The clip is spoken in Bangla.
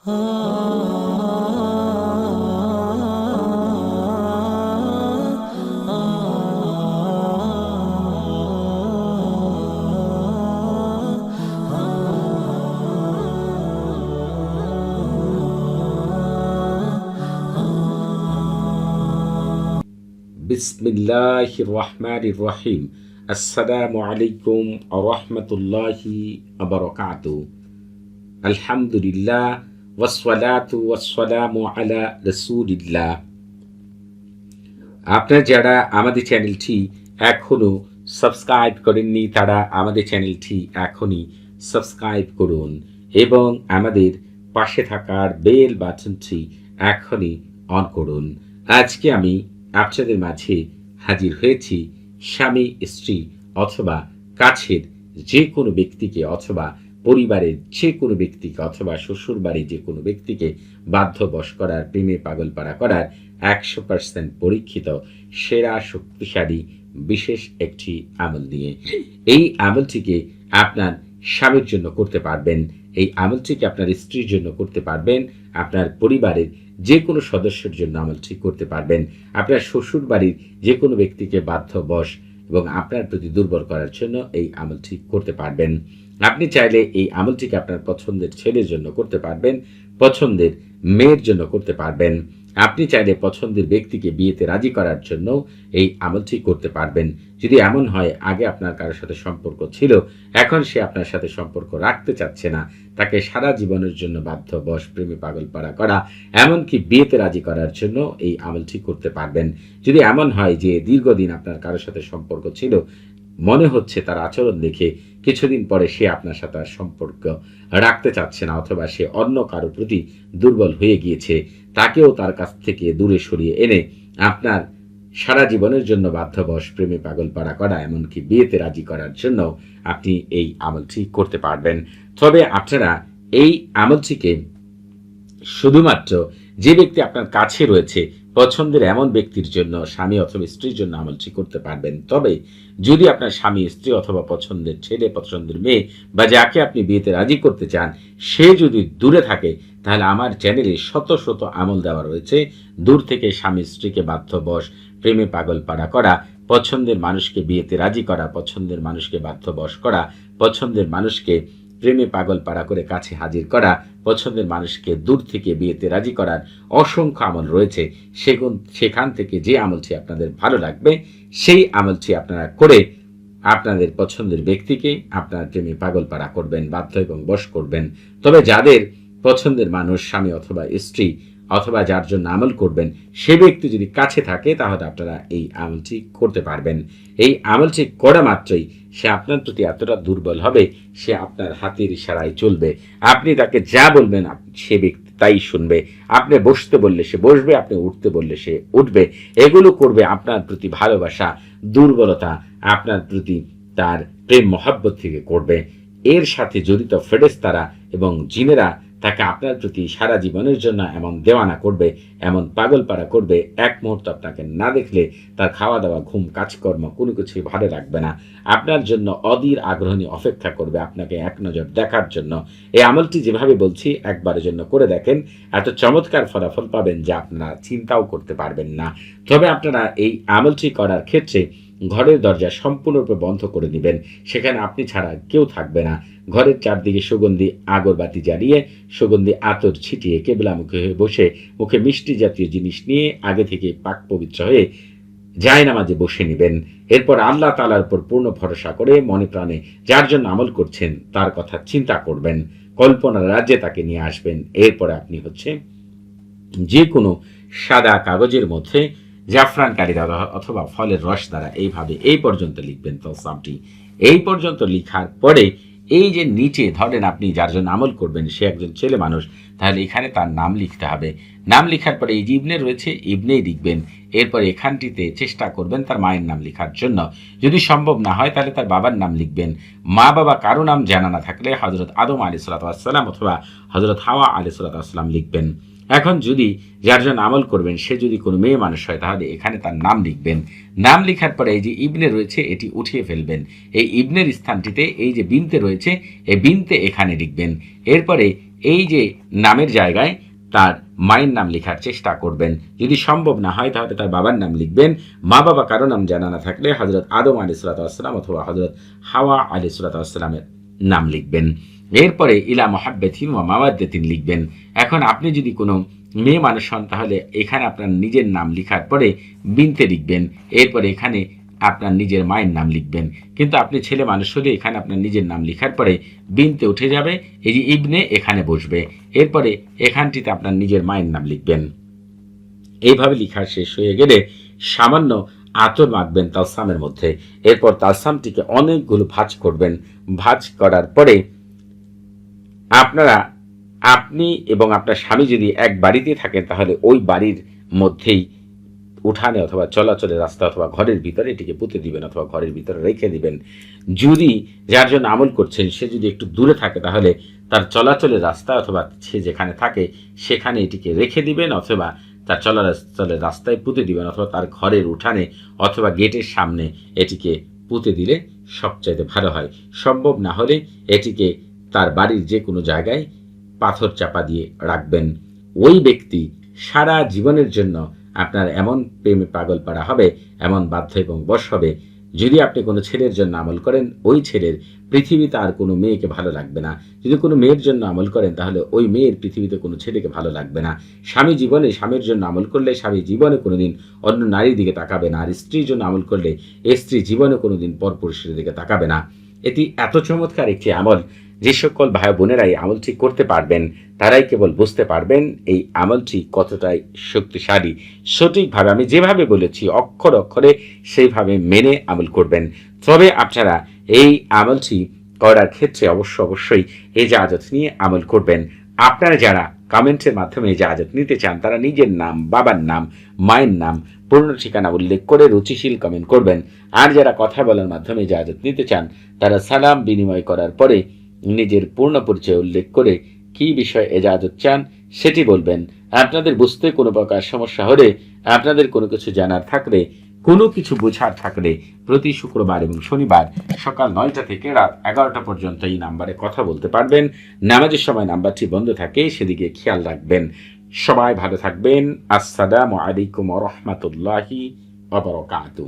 بسم الله الرحمن الرحيم السلام عليكم ورحمة الله وبركاته الحمد لله ওয়াসসালাতু ওয়াসসালামু আলা রসুলিল্লাহ আপনারা যারা আমাদের চ্যানেলটি এখনও সাবস্ক্রাইব করেননি, তারা আমাদের চ্যানেলটি এখনই সাবস্ক্রাইব করুন এবং আমাদের পাশে থাকার বেল বাটনটি এখনই অন করুন। আজকে আমি আপনাদের মাঝে হাজির হয়েছি স্বামী, স্ত্রী অথবা কাছের যে কোনো ব্যক্তিকে অথবা পরিবারের যে কোনো ব্যক্তিকে অথবা শ্বশুর বাড়ির যে কোনো ব্যক্তিকে বাধ্যবশ করার, প্রেমে পাগলপাড়া করার, একশো পার্সেন্ট পরীক্ষিত, সেরা, শক্তিশালী, বিশেষ একটি আমল নিয়ে। এই আমলটিকে আপনার স্বামীর জন্য করতে পারবেন, এই আমলটিকে আপনার স্ত্রীর জন্য করতে পারবেন, আপনার পরিবারের যে কোনো সদস্যের জন্য আমলটি করতে পারবেন। আপনার শ্বশুর বাড়ির যে কোনো ব্যক্তিকে বাধ্যবশ এবং আপনার প্রতি দুর্বল করার জন্য এই আমলটি করতে পারবেন। আপনি চাইলে এই আমলটিকে আপনার পছন্দের ছেলের জন্য করতে পারবেন, পছন্দের মেয়ের জন্য করতে পারবেন। আপনি চাইলে পছন্দের ব্যক্তিকে বিয়েতে রাজি করার জন্য এই আমলটি করতে পারবেন। যদি এমন হয়, আগে আপনার কারোর সাথে সম্পর্ক ছিল, এখন সে আপনার সাথে সম্পর্ক রাখতে চাচ্ছে না। তাকে সারা জীবনের জন্য বাধ্য, বশ, প্রেমে পাগল পাড়া করা, এমনকি বিয়েতে রাজি করার জন্য এই আমলটি করতে পারবেন। যদি এমন হয় যে দীর্ঘদিন আপনার কারোর সাথে সম্পর্ক ছিল মনে হচ্ছে তার আচরণ দেখে কিছুদিন পরে সে আপনার সাথে আর সম্পর্ক রাখতে চাচ্ছে না অথবা সে অন্য কারও প্রতি দুর্বল হয়ে গিয়েছে। তাকেও তার কাছ থেকে দূরে সরিয়ে এনে আপনার সারা জীবনের জন্য বাধ্যবশ, প্রেমে পাগল পাড়া করা, এমনকি বিয়েতে রাজি করার জন্য আপনি এই আমলটি করতে পারবেন। তবে আপনারা এই আমলটিকে শুধুমাত্র যে ব্যক্তি আপনার কাছে রয়েছে পছন্দের এমন ব্যক্তির জন্য, স্বামী অথবা স্ত্রীর জন্য আমলটি করতে পারবেন। তবে যদি আপনার স্বামী, স্ত্রী অথবা পছন্দের ছেলে, পছন্দের মেয়ে বা যাকে আপনি বিয়েতে রাজি করতে চান, সে যদি দূরে থাকে, তাহলে আমার চ্যানেলে শত শত আমল দেওয়া রয়েছে। দূর থেকে স্বামী, স্ত্রীকে বাধ্য বাধ্যবশ, প্রেমে পাগল পাড়া করা, পছন্দের মানুষকে বিয়েতে রাজি করা, পছন্দের মানুষকে বাধ্যবশ করা, পছন্দের মানুষকে প্রেমে পাগল পাড়া করে কাছে হাজির করা, পছন্দের মানুষকে দূর থেকে বিয়েতে রাজি করার অসংখ্য আমল রয়েছে। সেগুন সেখান থেকে যে আমলটি আপনাদের ভালো লাগবে, সেই আমলটি আপনারা করে আপনাদের পছন্দের ব্যক্তিকে আপনার প্রেমে পাগল পাড়া করবেন, বাধ্য এবং বশ করবেন। তবে যাদের পছন্দের মানুষ, স্বামী অথবা স্ত্রী অথবা যার জন্য আমল করবেন সে ব্যক্তি যদি কাছে থাকে, তাহলে আপনারা এই আমলটি করতে পারবেন। এই আমলটি করা মাত্রই সে আপনার প্রতি এতটা দুর্বল হবে, সে আপনার হাতের ইশারায় চলবে। আপনি তাকে যা বলবেন সে ব্যক্তি তাই শুনবে। আপনি বসতে বললে সে বসবে, আপনি উঠতে বললে সে উঠবে। এগুলো করবে আপনার প্রতি ভালোবাসা, দুর্বলতা, আপনার প্রতি তার প্রেম মহাব্বত থেকে করবে। এর সাথে জড়িত ফেরেস্তারা এবং জিনেরা তাকে আপনার প্রতি সারা জীবনের জন্য এমন দেওয়ানা করবে, এমন পাগল পাড়া করবে, এক মুহূর্ত আপনাকে না দেখলে তার খাওয়া দাওয়া ঘুম, কাজকর্ম কোনো কিছুই ভালো রাখবে না। আপনার জন্য অধীর আগ্রহণী অপেক্ষা করবে আপনাকে এক নজর দেখার জন্য। এই আমলটি যেভাবে বলছি, একবারের জন্য করে দেখেন। এত চমৎকার ফলাফল পাবেন যা আপনারা চিন্তাও করতে পারবেন না। তবে আপনারা এই আমলটি করার ক্ষেত্রে ঘরের দরজা সম্পূর্ণরূপে বন্ধ করে দিবেন। সেখানে আপনি ছাড়া কেউ থাকবে না। ঘরের চারদিকে সুগন্ধি, আগরবাতি জ্বালিয়ে সুগন্ধি আতর ছিটিয়ে কেবলা মুখে হয়ে বসে মুখে মিষ্টি জাতীয় জিনিস নিয়ে আগে থেকে পাক পবিত্র হয়ে যায় নামাজে বসে নেবেন। এরপর আল্লাহ তালার উপর পূর্ণ ভরসা করে মনে প্রাণে যার জন্য আমল করছেন, তার কথা চিন্তা করবেন, কল্পনার রাজ্যে তাকে নিয়ে আসবেন। এরপরে আপনি হচ্ছে যে কোনো সাদা কাগজের মধ্যে জাফরান কালি দ্বারা অথবা ফলের রস দ্বারা এইভাবে এই পর্যন্ত লিখবেন তলসামটি। এই পর্যন্ত লিখার পরে এই যে নিচে ধরেন আপনি যার জন্য আমল করবেন, সে একজন ছেলে মানুষ, তাহলে এখানে তার নাম লিখতে হবে। নাম লিখার পরে এই যে ইবনে রয়েছে, ইবনেই লিখবেন। এরপর এখানটিতে চেষ্টা করবেন তার মায়ের নাম লেখার জন্য। যদি সম্ভব না হয়, তাহলে তার বাবার নাম লিখবেন। মা বাবা কারও নাম জানা না থাকলে হজরত আদম আলি সাল্লাতাম অথবা হজরত হাওয়া আলি সাল্লাতাম লিখবেন। এখন যদি যার জন্য আমল করবেন, সে যদি কোনো মেয়ে মানুষ হয়, তাহলে এখানে তার নাম লিখবেন। নাম লিখার পরে এই যে ইবনে রয়েছে, এটি উঠিয়ে ফেলবেন। এই ইবনের স্থানটিতে এই যে বিনতে রয়েছে, এই বিনতে এখানে লিখবেন। এরপরে এই যে নামের জায়গায় তার মায়ের নাম লেখার চেষ্টা করবেন। যদি সম্ভব না হয়, তাহলে তার বাবার নাম লিখবেন। মা বাবা কারও নাম জানা না থাকলে হজরত আদম আলী সালাতাম অথবা হজরত হাওয়া আলী সালাতামের নাম লিখবেন। এরপরে ইলা মহাব্বেথিন ও মামাদ্দেতিন লিখবেন। এখন আপনি যদি কোনো মেয়ে মানুষ হন, তাহলে এখানে আপনার নিজের নাম লিখার পরে বিনতে লিখবেন। এরপরে এখানে আপনার নিজের মায়ের নাম লিখবেন। কিন্তু আপনি ছেলে মানুষ হলে এখানে আপনার নিজের নাম লেখার পরে বিনতে উঠে যাবে, এই যে ইবনে এখানে বসবে। এরপরে এখানটিতে আপনার নিজের মায়ের নাম লিখবেন। এইভাবে লেখা শেষ হয়ে গেলে সামান্য আতর মাখবেন তালসামের মধ্যে। এরপর তালসামটিকে অনেকগুলো ভাঁজ করবেন। ভাঁজ করার পরে আপনারা, আপনি এবং আপনার স্বামী যদি এক বাড়িতে থাকেন, তাহলে ওই বাড়ির মধ্যেই উঠানে অথবা চলাচলের রাস্তা অথবা ঘরের ভিতরে এটিকে পুঁতে দিবেন অথবা ঘরের ভিতরে রেখে দিবেন। যদি যার জন্য আমল করছেন, সে যদি একটু দূরে থাকে, তাহলে তার চলাচলের রাস্তা অথবা সে যেখানে থাকে, সেখানে এটিকে রেখে দিবেন অথবা তার চলাচলের রাস্তায় পুঁতে দিবেন অথবা তার ঘরের উঠানে অথবা গেটের সামনে এটিকে পুঁতে দিলে সবচাইতে ভালো হয়। সম্ভব না হলে এটিকে তার বাড়ির যে কোনো জায়গায় পাথর চাপা দিয়ে রাখবেন। ওই ব্যক্তি সারা জীবনের জন্য আপনার এমন প্রেমে পাগল পাড়া হবে, এমন বাধ্য এবং বশ হবে, যদি আপনি কোনো ছেলের জন্য আমল করেন, ওই ছেলের পৃথিবীতে আর কোনো মেয়েকে ভালো লাগবে না। যদি কোনো মেয়ের জন্য আমল করেন, তাহলে ওই মেয়ের পৃথিবীতে কোনো ছেলেকে ভালো লাগবে না। স্বামী জীবনে স্বামীর জন্য আমল করলে স্বামী জীবনে কোনোদিন অন্য নারীর দিকে তাকাবে না, আর স্ত্রীর জন্য আমল করলে স্ত্রী জীবনে কোনো কোনোদিন পরপুরুষের দিকে তাকাবে না। এটি এত চমৎকার একটি আমল যে সকল ভাই বোনেরা এই আমলটি করতে পারবেন, তারাই কেবল বুঝতে পারবেন এই আমলটি কতটাই শক্তিশালী। সঠিকভাবে আমি যেভাবে বলেছি, অক্ষর অক্ষরে সেইভাবে মেনে আমল করবেন। তবে আপনারা এই আমলটি করার ক্ষেত্রে অবশ্য অবশ্যই এই জাহাজত নিয়ে আমল করবেন। আপনারা যারা কমেন্টের মাধ্যমে এজাজত নিতে চান, তারা নিজের নাম, বাবার নাম, মায়ের নাম, পূর্ণ ঠিকানা উল্লেখ করে রুচিশীল কমেন্ট করবেন। আর যারা কথা বলার মাধ্যমে এজাজত নিতে চান, তারা সালাম বিনিময় করার পরে নিজের পূর্ণ পরিচয় উল্লেখ করে কি বিষয়ে এজাজত চান সেটি বলবেন। আপনাদের বুঝতে কোনো প্রকার সমস্যা হলে, আপনাদের কোনো কিছু জানার থাকলে, কোনো কিছু বোঝার থাকলে প্রতি শুক্রবার এবং শনিবার সকাল নয়টা থেকে রাত এগারোটা পর্যন্ত এই নাম্বারে কথা বলতে পারবেন। নামাজের সময় নাম্বারটি বন্ধ থাকে, সেদিকে খেয়াল রাখবেন। সবাই ভালো থাকবেন। আসসালামু আলাইকুম রহমতুল্লাহি অবরকাতু